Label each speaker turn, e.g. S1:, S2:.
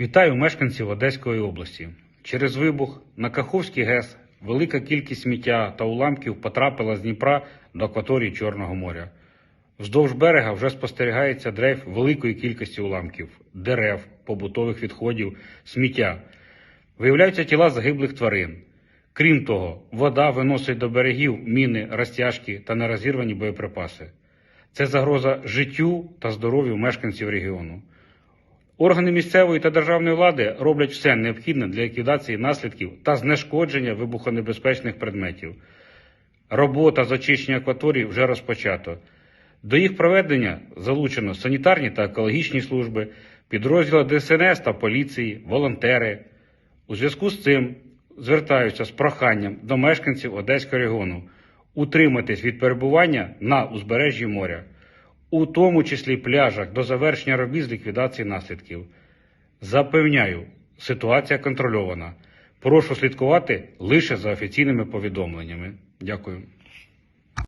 S1: Вітаю мешканців Одеської області. Через вибух на Каховський ГЕС велика кількість сміття та уламків потрапила з Дніпра до акваторії Чорного моря. Вздовж берега вже спостерігається дрейф великої кількості уламків, дерев, побутових відходів, сміття. Виявляються тіла загиблих тварин. Крім того, вода виносить до берегів міни, розтяжки та нерозірвані боєприпаси. Це загроза життю та здоров'ю мешканців регіону. Органи місцевої та державної влади роблять все необхідне для ліквідації наслідків та знешкодження вибухонебезпечних предметів. Робота з очищення акваторії вже розпочато. До їх проведення залучено санітарні та екологічні служби, підрозділи ДСНС та поліції, волонтери. У зв'язку з цим звертаюся з проханням до мешканців Одеського регіону утриматись від перебування на узбережжі моря, у тому числі пляжах до завершення робіт з ліквідації наслідків. Запевняю, ситуація контрольована. Прошу слідкувати лише за офіційними повідомленнями. Дякую.